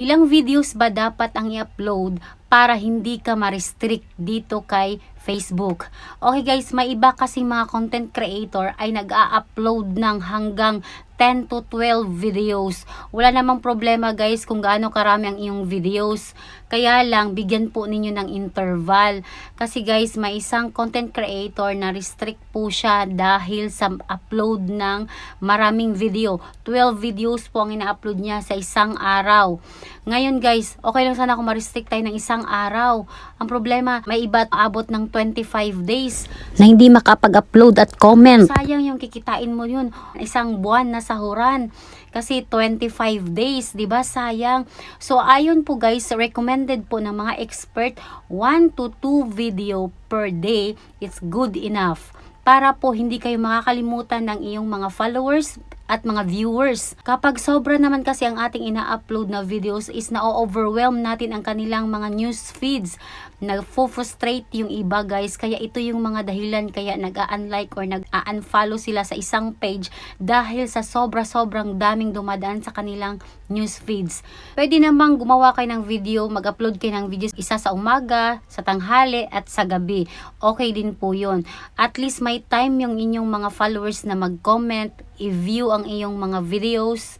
Ilang videos ba dapat ang i-upload para hindi ka ma-restrict dito kay Facebook? Okay guys, may iba kasing mga content creator ay nag-a-upload ng hanggang 10 to 12 videos. Wala namang problema guys kung gaano karami ang iyong videos. Kaya lang, bigyan po ninyo ng interval. Kasi guys, may isang content creator na restrict po siya dahil sa upload ng maraming video. 12 videos po ang ina-upload niya sa isang araw. Ngayon guys, okay lang sana kung ma-restrict tayo ng isang araw. Ang problema, may iba abot ng 25 days na hindi makapag-upload at comment. Sayang yung kikitain mo yun. Isang buwan na sahuran. Kasi 25 days, 'di ba? Sayang. So ayon po guys, recommended po ng mga expert 1 to 2 video per day. It's good enough para po hindi kayo makakalimutan ng iyong mga followers at mga viewers. Kapag sobra naman kasi ang ating ina-upload na videos is na-overwhelm natin ang kanilang mga news feeds. Nag-frustrate yung iba guys. Kaya ito yung mga dahilan kaya nag-unlike or nag-unfollow sila sa isang page dahil sa sobra-sobrang daming dumadaan sa kanilang news feeds. Pwede namang gumawa kayo ng video, mag-upload kayo ng videos isa sa umaga, sa tanghali at sa gabi. Okay din po yun. At least may time yung inyong mga followers na mag-comment, i-view ang iyong mga videos